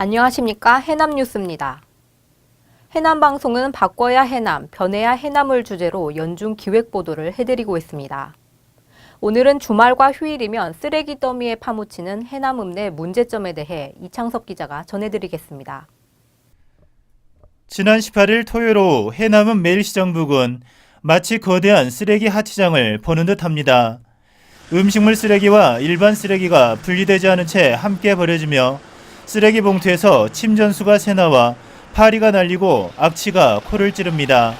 안녕하십니까 해남 뉴스입니다. 해남 방송은 바꿔야 해남, 변해야 해남을 주제로 연중 기획 보도를 해드리고 있습니다. 오늘은 주말과 휴일이면 쓰레기 더미에 파묻히는 해남 읍내 문제점에 대해 이창섭 기자가 전해드리겠습니다. 지난 18일 토요일 오후 해남은 매일시장 부근 마치 거대한 쓰레기 하치장을 보는 듯합니다. 음식물 쓰레기와 일반 쓰레기가 분리되지 않은 채 함께 버려지며 쓰레기 봉투에서 침전수가 새나와 파리가 날리고 악취가 코를 찌릅니다.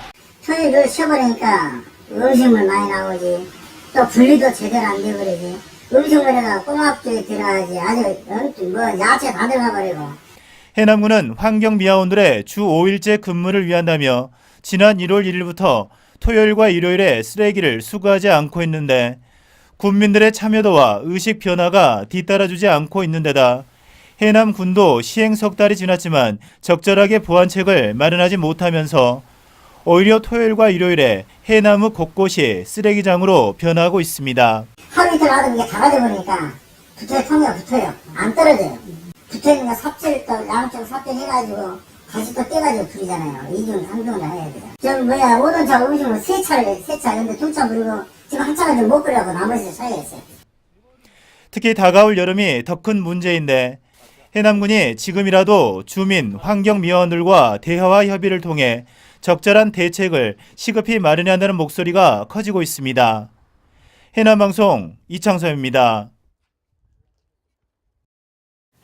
토요일을 쉬어버리니까 음식물 많이 나오지. 또 분리도 제대로 안 돼버리지. 음식물에다 꼬막도 들어가지. 아주 영- 뭐 야채 다 들어가버리고. 해남군은 환경미화원들의 주 5일제 근무를 위한다며 지난 1월 1일부터 토요일과 일요일에 쓰레기를 수거하지 않고 있는데 군민들의 참여도와 의식 변화가 뒤따라주지 않고 있는 데다 해남 군도 시행 석 달이 지났지만 적절하게 보완책을 마련하지 못하면서 오히려 토요일과 일요일에 해남의 곳곳이 쓰레기장으로 변하고 있습니다. 하루 이틀 하다 이게 다 가져버리니까 붙어요. 통이가 붙어요. 안 떨어져요. 붙어있는 거 삽질 또 양쪽 삽질 해가지고 다시 또 떼가지고 불이잖아요. 이중 삼중을 해야 돼요. 저 뭐야 오른차 음식물 세 차를 세 차, 근데 두차 버리고 지금 한 차가 좀못 버려고 나머지 처리했어요. 특히 다가올 여름이 더 큰 문제인데 해남군이 지금이라도 주민 환경미화원들과 대화와 협의를 통해 적절한 대책을 시급히 마련해야 한다는 목소리가 커지고 있습니다. 해남방송 이창섭입니다.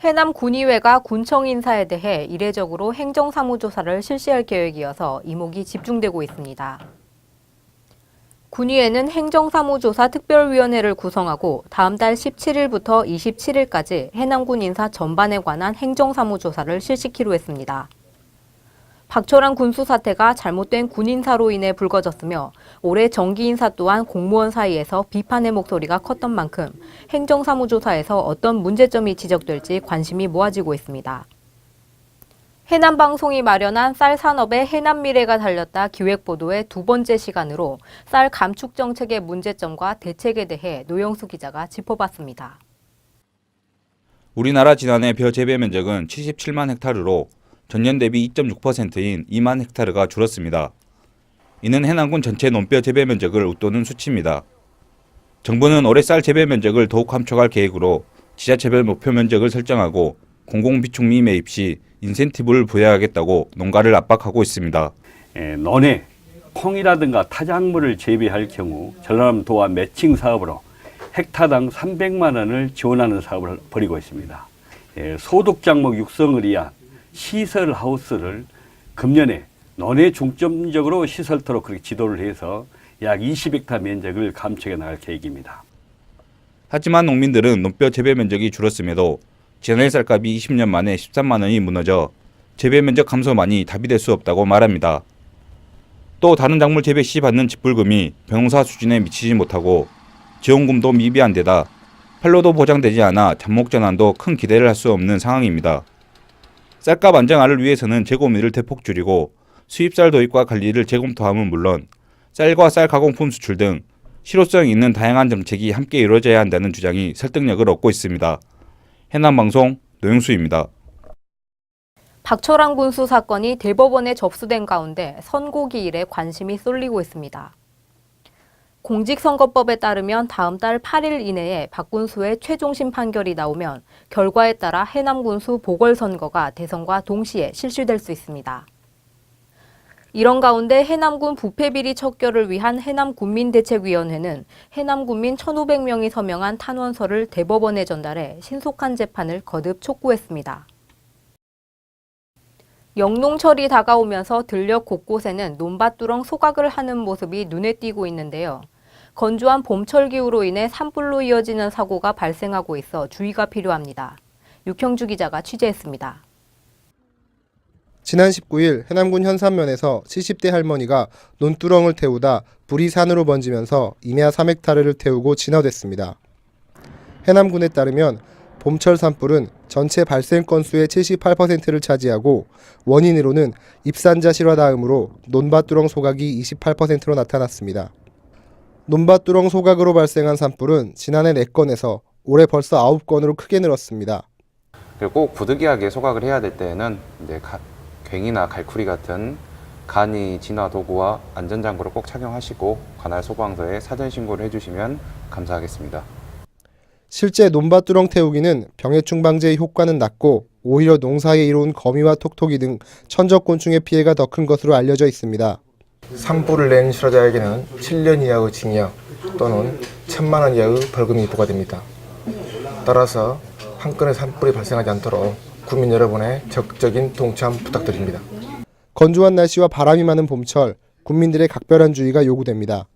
해남 군의회가 군청 인사에 대해 이례적으로 행정사무조사를 실시할 계획이어서 이목이 집중되고 있습니다. 군의회는 행정사무조사 특별위원회를 구성하고 다음 달 17일부터 27일까지 해남군 인사 전반에 관한 행정사무조사를 실시키로 했습니다. 박철환 군수 사태가 잘못된 군 인사로 인해 불거졌으며 올해 정기 인사 또한 공무원 사이에서 비판의 목소리가 컸던 만큼 행정사무조사에서 어떤 문제점이 지적될지 관심이 모아지고 있습니다. 해남방송이 마련한 쌀 산업의 해남 미래가 달렸다 기획보도의 두 번째 시간으로 쌀 감축 정책의 문제점과 대책에 대해 노영수 기자가 짚어봤습니다. 우리나라 지난해 벼 재배 면적은 77만 헥타르로 전년 대비 2.6%인 2만 헥타르가 줄었습니다. 이는 해남군 전체 논벼 재배 면적을 웃도는 수치입니다. 정부는 올해 쌀 재배 면적을 더욱 감축할 계획으로 지자체별 목표 면적을 설정하고 공공비축미 매입 시 인센티브를 부여하겠다고 농가를 압박하고 있습니다. 에, 논에 콩이라든가 타작물을 재배할 경우 전라남 도와 매칭 사업으로 헥타당 300만 원을 지원하는 사업을 벌이고 있습니다. 에, 소득 작목 육성을 위한 시설 하우스를 금년에 논에 중점적으로 시설토록 그렇게 지도를 해서 약 20헥타 면적을 감축해 나갈 계획입니다. 하지만 농민들은 논벼 재배 면적이 줄었음에도 지난해 쌀값이 20년 만에 13만 원이 무너져 재배 면적 감소만이 답이 될 수 없다고 말합니다. 또 다른 작물 재배 시 받는 직불금이 병농사 수준에 미치지 못하고 지원금도 미비한 데다 판로도 보장되지 않아 잡목 전환도 큰 기대를 할 수 없는 상황입니다. 쌀값 안정화를 위해서는 재고미를 대폭 줄이고 수입쌀 도입과 관리를 재검토함은 물론 쌀과 쌀 가공품 수출 등 실효성 있는 다양한 정책이 함께 이루어져야 한다는 주장이 설득력을 얻고 있습니다. 해남방송 노영수입니다. 박철환 군수 사건이 대법원에 접수된 가운데 선고기일에 관심이 쏠리고 있습니다. 공직선거법에 따르면 다음 달 8일 이내에 박 군수의 최종심 판결이 나오면 결과에 따라 해남 군수 보궐선거가 대선과 동시에 실시될 수 있습니다. 이런 가운데 해남군 부패비리 척결을 위한 해남군민대책위원회는 해남군민 1,500명이 서명한 탄원서를 대법원에 전달해 신속한 재판을 거듭 촉구했습니다. 영농철이 다가오면서 들녘 곳곳에는 논밭두렁 소각을 하는 모습이 눈에 띄고 있는데요. 건조한 봄철 기후로 인해 산불로 이어지는 사고가 발생하고 있어 주의가 필요합니다. 육형주 기자가 취재했습니다. 지난 19일 해남군 현산면에서 70대 할머니가 논두렁을 태우다 불이 산으로 번지면서 임야 3헥타르를 태우고 진화됐습니다. 해남군에 따르면 봄철 산불은 전체 발생 건수의 78%를 차지하고 원인으로는 입산자 실화 다음으로 논밭두렁 소각이 28%로 나타났습니다. 논밭두렁 소각으로 발생한 산불은 지난해 4건에서 올해 벌써 9건으로 크게 늘었습니다. 꼭 부득이하게 소각을 해야 될 때에는 이제 가- 괭이나 갈쿠리 같은 간이 진화 도구와 안전장구를 꼭 착용하시고 관할 소방서에 사전 신고를 해주시면 감사하겠습니다. 실제 논밭두렁 태우기는 병해충 방제의 효과는 낮고 오히려 농사에 이로운 거미와 톡톡이 등 천적곤충의 피해가 더 큰 것으로 알려져 있습니다. 산불을 낸 실화자에게는 7년 이하의 징역 또는 1천만 원 이하의 벌금이 부과됩니다. 따라서 한 건의 산불이 발생하지 않도록 국민 여러분의 적극적인 동참 부탁드립니다. 건조한 날씨와 바람이 많은 봄철 국민들의 각별한 주의가 요구됩니다.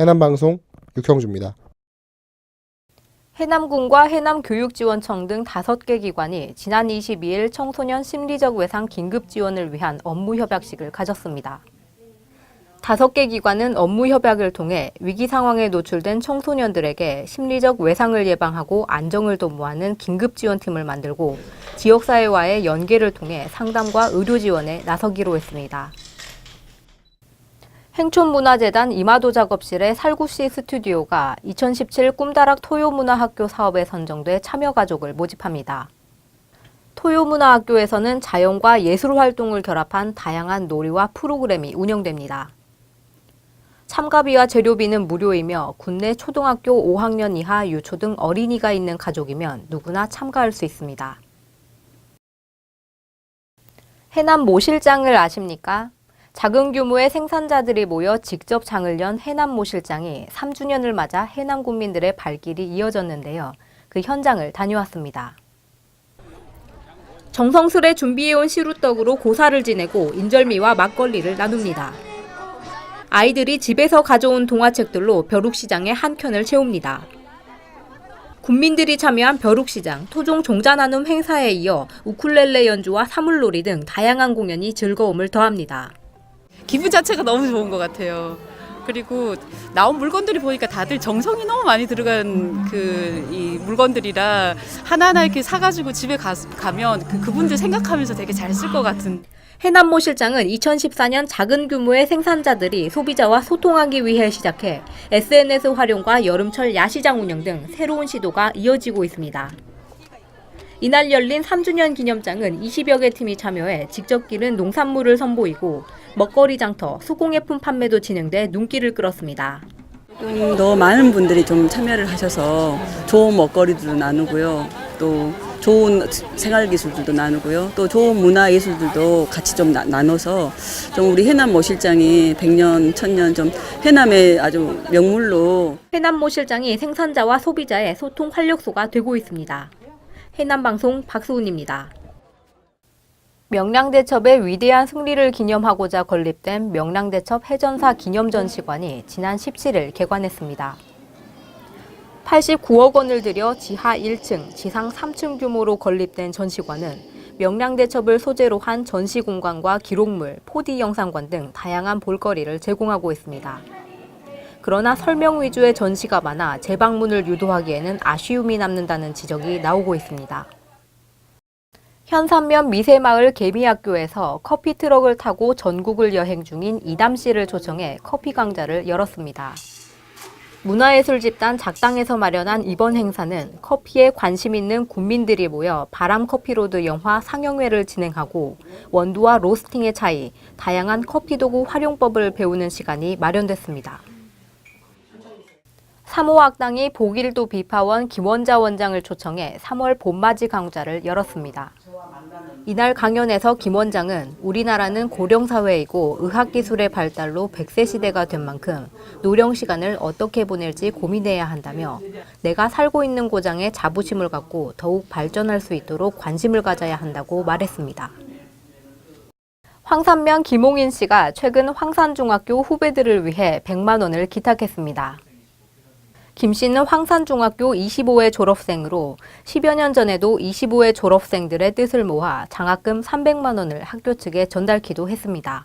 해남방송 육형주입니다. 해남군과 해남교육지원청 등 5개 기관이 지난 22일 청소년 심리적 외상 긴급 지원을 위한 업무 협약식을 가졌습니다. 5개 기관은 업무 협약을 통해 위기 상황에 노출된 청소년들에게 심리적 외상을 예방하고 안정을 도모하는 긴급 지원팀을 만들고 지역사회와의 연계를 통해 상담과 의료 지원에 나서기로 했습니다. 행촌문화재단 이마도 작업실의 살구씨 스튜디오가 2017 꿈다락 토요문화학교 사업에 선정돼 참여 가족을 모집합니다. 토요문화학교에서는 자연과 예술 활동을 결합한 다양한 놀이와 프로그램이 운영됩니다. 참가비와 재료비는 무료이며 군내 초등학교 5학년 이하 유초 등 어린이가 있는 가족이면 누구나 참가할 수 있습니다. 해남 모실장을 아십니까? 작은 규모의 생산자들이 모여 직접 장을 연 해남 모실장이 3주년을 맞아 해남 국민들의 발길이 이어졌는데요. 그 현장을 다녀왔습니다. 정성스레 준비해온 시루떡으로 고사를 지내고 인절미와 막걸리를 나눕니다. 아이들이 집에서 가져온 동화책들로 벼룩시장의 한 켠을 채웁니다. 국민들이 참여한 벼룩시장, 토종 종자 나눔 행사에 이어 우쿨렐레 연주와 사물놀이 등 다양한 공연이 즐거움을 더합니다. 기분 자체가 너무 좋은 것 같아요. 그리고 나온 물건들이 보니까 다들 정성이 너무 많이 들어간 그 이 물건들이라 하나하나 이렇게 사가지고 집에 가, 가면 그 그분들 생각하면서 되게 잘 쓸 것 같은 해남모 실장은 2014년 작은 규모의 생산자들이 소비자와 소통하기 위해 시작해 SNS 활용과 여름철 야시장 운영 등 새로운 시도가 이어지고 있습니다. 이날 열린 3주년 기념장은 20여 개 팀이 참여해 직접 기른 농산물을 선보이고 먹거리 장터, 수공예품 판매도 진행돼 눈길을 끌었습니다. 좀 더 많은 분들이 좀 참여를 하셔서 좋은 먹거리들도 나누고요. 또 좋은 생활 기술들도 나누고요. 또 좋은 문화 예술들도 같이 좀 나, 나눠서 좀 우리 해남 모 실장이 100년, 1000년 좀 해남의 아주 명물로 해남 모 실장이 생산자와 소비자의 소통 활력소가 되고 있습니다. 해남 방송 박수훈입니다. 명량대첩의 위대한 승리를 기념하고자 건립된 명량대첩 해전사 기념전시관이 지난 17일 개관했습니다. 89억 원을 들여 지하 1층, 지상 3층 규모로 건립된 전시관은 명량대첩을 소재로 한 전시 공간과 기록물, 4D 영상관 등 다양한 볼거리를 제공하고 있습니다. 그러나 설명 위주의 전시가 많아 재방문을 유도하기에는 아쉬움이 남는다는 지적이 나오고 있습니다. 현산면 미세마을 개미학교에서 커피 트럭을 타고 전국을 여행 중인 이담 씨를 초청해 커피 강좌를 열었습니다. 문화예술 집단 작당에서 마련한 이번 행사는 커피에 관심 있는 국민들이 모여 바람 커피로드 영화 상영회를 진행하고 원두와 로스팅의 차이, 다양한 커피 도구 활용법을 배우는 시간이 마련됐습니다. 3호 학당이 보길도 비파원 김원자 원장을 초청해 3월 봄맞이 강좌를 열었습니다. 이날 강연에서 김 원장은 우리나라는 고령사회이고 의학기술의 발달로 100세 시대가 된 만큼 노령 시간을 어떻게 보낼지 고민해야 한다며 내가 살고 있는 고장에 자부심을 갖고 더욱 발전할 수 있도록 관심을 가져야 한다고 말했습니다. 황산면 김홍인 씨가 최근 황산중학교 후배들을 위해 100만 원을 기탁했습니다. 김 씨는 황산중학교 25회 졸업생으로 10여 년 전에도 25회 졸업생들의 뜻을 모아 장학금 300만 원을 학교 측에 전달키도 했습니다.